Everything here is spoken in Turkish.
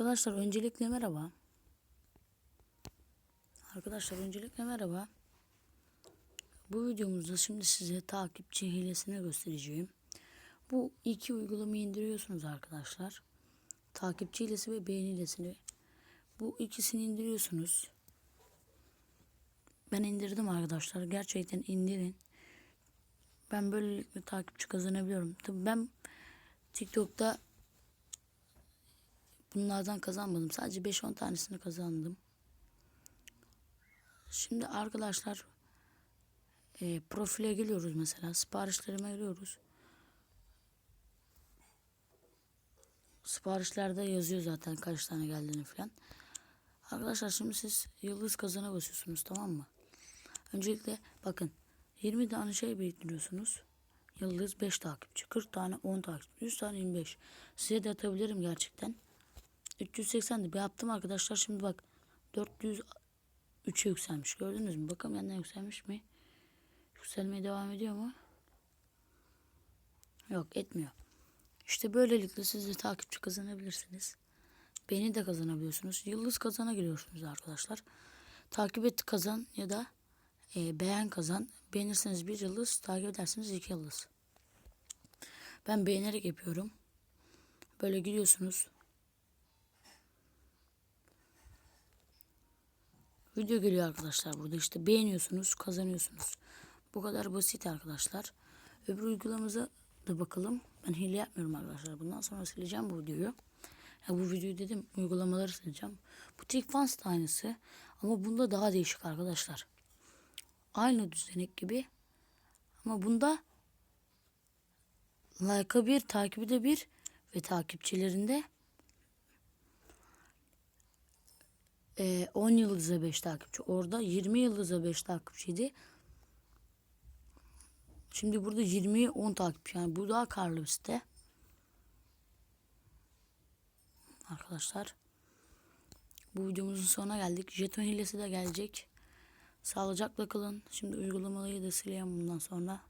Arkadaşlar öncelikle merhaba. Arkadaşlar öncelikle merhaba. Bu videomuzda şimdi size takipçi hilesini göstereceğim. Bu iki uygulamayı indiriyorsunuz arkadaşlar. Takipçi hilesi ve beğeni hilesini. Bu ikisini indiriyorsunuz. Ben indirdim arkadaşlar. Gerçekten indirin. Ben böylelikle takipçi kazanabiliyorum. Tabii ben TikTok'ta bunlardan kazanmadım. Sadece 5-10 tanesini kazandım. Şimdi arkadaşlar e, profile geliyoruz mesela. Siparişlerime giriyoruz. Siparişlerde yazıyor zaten kaç tane geldiğini falan. Arkadaşlar şimdi siz yıldız kazana basıyorsunuz tamam mı? Öncelikle bakın 20 tane şey biriktiriyorsunuz. Yıldız 5 takipçi, 40 tane 10 takipçi, 100 tane 25. Size de atabilirim gerçekten. 380'di. Bir yaptım arkadaşlar. Şimdi bak 403'e yükselmiş. Gördünüz mü? Bakalım yandan yükselmiş mi? Yükselmeye devam ediyor mu? Yok etmiyor. İşte böylelikle siz de takipçi kazanabilirsiniz. Beni de kazanabiliyorsunuz. Yıldız kazana giriyorsunuz arkadaşlar. Takip et kazan ya da e, beğen kazan. Beğenirseniz bir yıldız, takip ederseniz iki yıldız. Ben beğenerek yapıyorum. Böyle gidiyorsunuz. Video geliyor arkadaşlar burada işte beğeniyorsunuz kazanıyorsunuz. Bu kadar basit arkadaşlar. Öbür uygulamamıza da bakalım. Ben hile yapmıyorum arkadaşlar. Bundan sonra sileceğim bu videoyu. Ya bu videoyu dedim uygulamaları sileceğim. Bu TikFans da aynısı. Ama bunda daha değişik arkadaşlar. Aynı düzenek gibi. Ama bunda like'a bir, takibi de bir ve takipçilerinde e, 10 yıldıza 5 takipçi. Orada 20 yıldıza 5 takipçiydi. Şimdi burada 20'ye 10 takipçi. Yani bu daha karlı bir site. Arkadaşlar. Bu videomuzun sonuna geldik. Jeton hilesi de gelecek. Sağlıcakla kalın. Şimdi uygulamayı da sileyim bundan sonra.